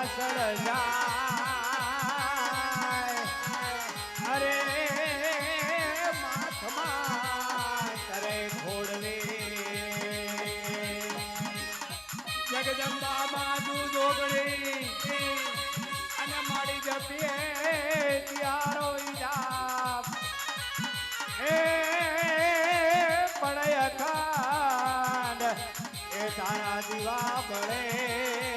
પાછળ જાય અરે માથમાં કરે ખોડવી માધુ જોગણી અને મારી જપીએ ત્યારો ઈજાપ હે પડે અખંડ એ તારા દીવા પડે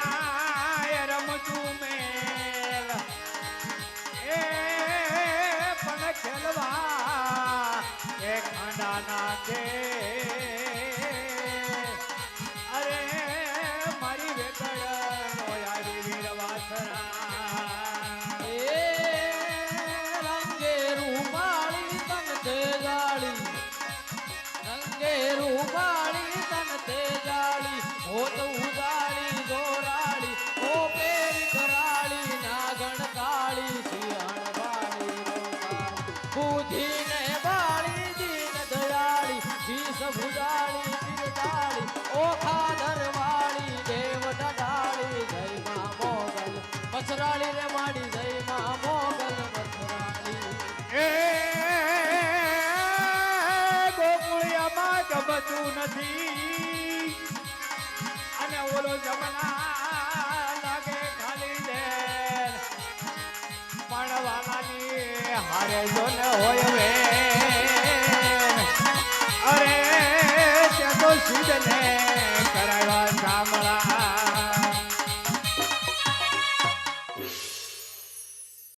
રાણાએ રમતું મેલ. એ પણ ખેલવા એ ખાંડા નાખે રોકાળી બુદ્ધિ બાળી દીન દયાળી, શીશ ભુજાળી ધરવાળી દેવ દડાળી જય મા મોગલ, મસરાળી રે માડી માં મોગલ, મસરાળી. એ ગોકુળિયામાં ગમતું નથી. હારે જો ને હોય